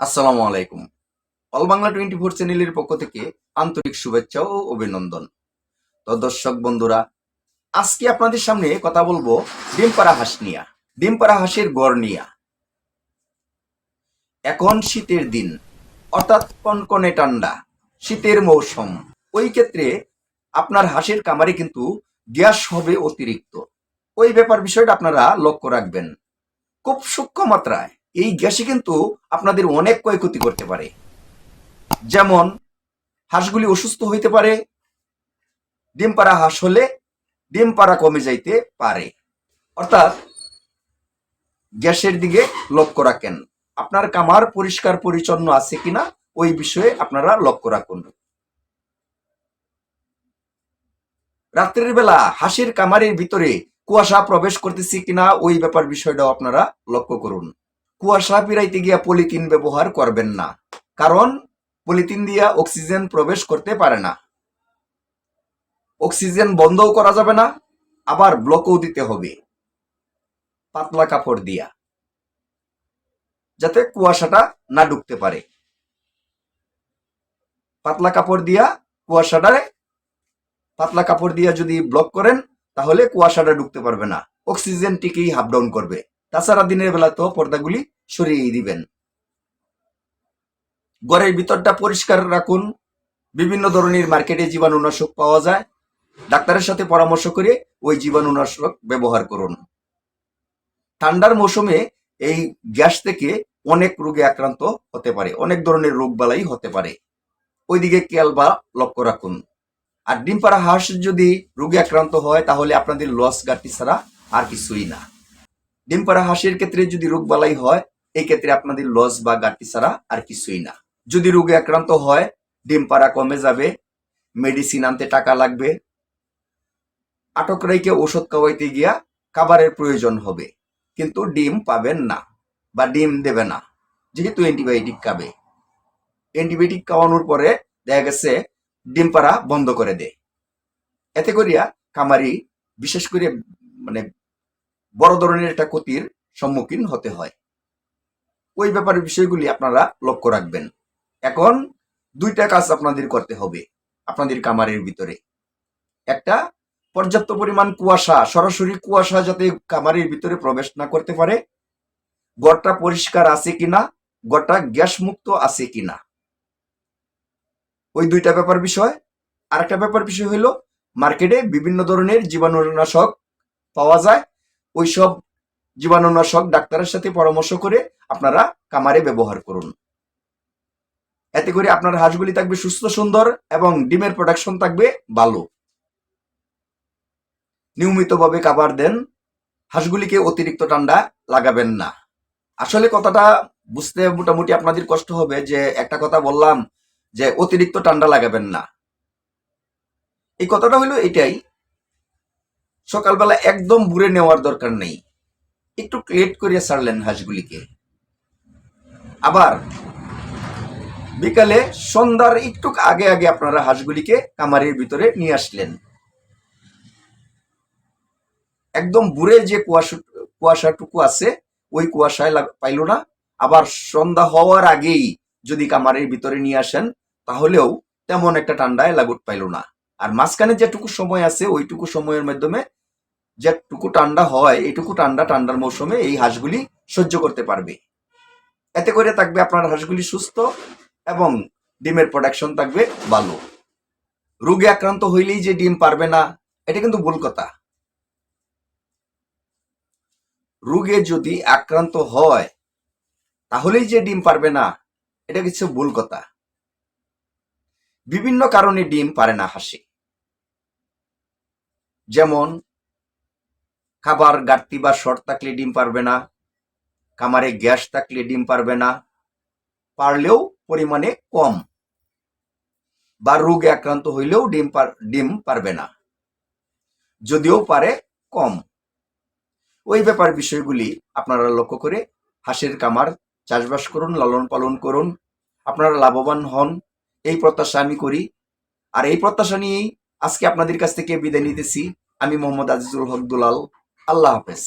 আসসালামু আলাইকুম। All Bangla twenty four চ্যানেলের পক্ষ থেকে আন্তরিক শুভেচ্ছা ও অভিনন্দন। তো দর্শক বন্ধুরা, আজকে আপনাদের সামনে কথা বলব ডিমপাড়া হাঁস নিয়া, ডিমপাড়া হাঁসের গড় নিয়া। এখন শীতের দিন, অর্থাৎ কনকনে ঠান্ডা, শীতের মৌসুম। ওই ক্ষেত্রে আপনার হাঁসের কামারে কিন্তু গ্যাস হবে অতিরিক্ত। ওই ব্যাপার বিষয়টা আপনারা লক্ষ্য রাখবেন। খুব সূক্ষ্ম মাত্রায় এই গ্যাসে কিন্তু আপনাদের অনেক ক্ষয়ক্ষতি করতে পারে। যেমন, হাঁসগুলি অসুস্থ হইতে পারে, ডিম পাড়া হাঁস হলে ডিম পাড়া কমে যাইতে পারে। অর্থাৎ, গ্যাসের দিকে লক্ষ্য রাখেন। আপনার কামার পরিষ্কার পরিচ্ছন্ন আছে কিনা, ওই বিষয়ে আপনারা লক্ষ্য রাখুন। রাত্রের বেলা হাঁসের কামারের ভিতরে কুয়াশা প্রবেশ করতেছে কিনা, ওই ব্যাপার বিষয়টাও আপনারা লক্ষ্য করুন। কুয়াশা পিরাইতে গিয়া পলিথিন ব্যবহার করবেন না, কারণ পলিথিন দিয়া অক্সিজেন প্রবেশ করতে পারে না। অক্সিজেন বন্ধও করা যাবে না, আবার ব্লকও দিতে হবে, পাতলা কাপড় দিয়া, যাতে কুয়াশাটা না ঢুকতে পারে। পাতলা কাপড় দিয়া কুয়াশাটারে, পাতলা কাপড় দিয়া যদি ব্লক করেন, তাহলে কুয়াশাটা ঢুকতে পারবে না, অক্সিজেন টিকেই হাফ ডাউন করবে। তাছাড়া দিনের বেলা তো পর্দাগুলি সরিয়ে দিবেন। ঘরের ভিতরটা পরিষ্কার রাখুন। বিভিন্ন ধরনের মার্কেটে জীবাণুনাশক পাওয়া যায়। ডাক্তারের সাথে পরামর্শ করে ওই জীবাণুনাশক ব্যবহার করুন। ঠান্ডার মৌসুমে এই গ্যাস থেকে অনেক রোগে আক্রান্ত হতে পারে, অনেক ধরনের রোগ বালাই হতে পারে। ওইদিকে খেয়াল বা লক্ষ্য রাখুন। আর ডিম পাড়া হাঁস যদি রোগে আক্রান্ত হয়, তাহলে আপনাদের লস ঘাটতি ছাড়া আর কিছুই না। ডিম পাড়া হাঁসের ক্ষেত্রে যদি রোগ বালাই হয়, এই ক্ষেত্রে আপনাদের লস বা ঘাটতি ছাড়া আর কিছুই না। যদি রোগে আক্রান্ত হয় ডিম পাড়া কমে যাবে, মেডিসিন আনতে টাকা লাগবে, আটক রেখে ওষুধ খাওয়াইতে গিয়া খাবারের প্রয়োজন হবে। কিন্তু ডিম পাবেন না বা ডিম দেবে না, যেহেতু অ্যান্টিবায়োটিক খাবে। অ্যান্টিবায়োটিক খাওয়ানোর পরে দেখা গেছে ডিম পাড়া বন্ধ করে দেয়। এতে করিয়া কামারি বিশেষ করে মানে বড় ধরনের একটা ক্ষতির সম্মুখীন হতে হয়। ওই ব্যাপারের বিষয়গুলি আপনারা লক্ষ্য রাখবেন। এখন দুইটা কাজ আপনাদের করতে হবে, আপনাদের কামারের ভিতরে। একটা, পর্যাপ্ত পরিমাণ কুয়াশা, সরাসরি কুয়াশা যাতে কামারের ভিতরে প্রবেশ না করতে পারে। গড়টা পরিষ্কার আছে কিনা, গড়টা গ্যাস মুক্ত আছে কিনা। ওই দুইটা ব্যাপার বিষয়। আর একটা ব্যাপার বিষয় হলো, মার্কেটে বিভিন্ন ধরনের জীবাণুনাশক পাওয়া যায়। ওইসব জীবাণুনাশক ডাক্তারের সাথে পরামর্শ করে আপনারা কামারে ব্যবহার করুন। এতে করে আপনার হাঁসগুলি থাকবে সুস্থ, সুন্দর এবং ডিমের প্রোডাকশন থাকবে ভালো। নিয়মিতভাবে খাবার দেন, হাঁসগুলিকে অতিরিক্ত ঠান্ডা লাগাবেন না। আসলে কথাটা বুঝতে মোটামুটি আপনাদের কষ্ট হবে যে একটা কথা বললাম যে অতিরিক্ত ঠান্ডা লাগাবেন না। এই কথাটা হলো এটাই সকালবেলা একদম বুড়ে নেওয়ার দরকার নেই। একটু লেট করিয়া ছাড়লেন হাঁসগুলিকে। আবার বিকালে সন্ধ্যার একটু আগে আগে আপনারা হাঁসগুলিকে কামারের ভিতরে নিয়ে আসলেন। একদম বুড়ে যে কুয়াশা, কুয়াশাটুকু আছে, ওই কুয়াশায় পাইল না। আবার সন্ধ্যা হওয়ার আগেই যদি কামারের ভিতরে নিয়ে আসেন, তাহলেও তেমন একটা ঠান্ডায় লাগুট পাইল না। আর মাঝখানে যেটুকু সময় আছে, ওইটুকু সময়ের মাধ্যমে যেটুকু ঠান্ডা হয় এইটুকু ঠান্ডা, ঠান্ডার মৌসুমে এই হাঁসগুলি সহ্য করতে পারবে। এতে করে থাকবে আপনার হাঁসগুলি সুস্থ এবং ডিমের প্রোডাকশন থাকবে ভালো। রোগে আক্রান্ত হইলেই যে ডিম পারবে না, এটা কিন্তু ভুল কথা। রোগে যদি আক্রান্ত হয়, তাহলেই যে ডিম পারবে না, এটা কিছু ভুল কথা। বিভিন্ন কারণে ডিম পারে না হাসে। যেমন খাবার ঘাটতি বা শর্ট থাকলে ডিম পারবে না, খামারে গ্যাস থাকলে ডিম পারবে না, পারলেও পরিমাণে কম বা রোগে আক্রান্ত হইলেও ডিম ডিম পারবে না, যদিও পারে কম। ওই ব্যাপার বিষয়গুলি আপনারা লক্ষ্য করে হাঁসের কামার চাষবাস করুন, লালন পালন করুন, আপনারা লাভবান হন, এই প্রত্যাশা আমি করি। আর এই প্রত্যাশা নিয়েই আজকে আপনাদের কাছ থেকে বিদায় নিতেছি। আমি মোহাম্মদ আজিজুল হক দুলাল। আল্লাহ হাফেজ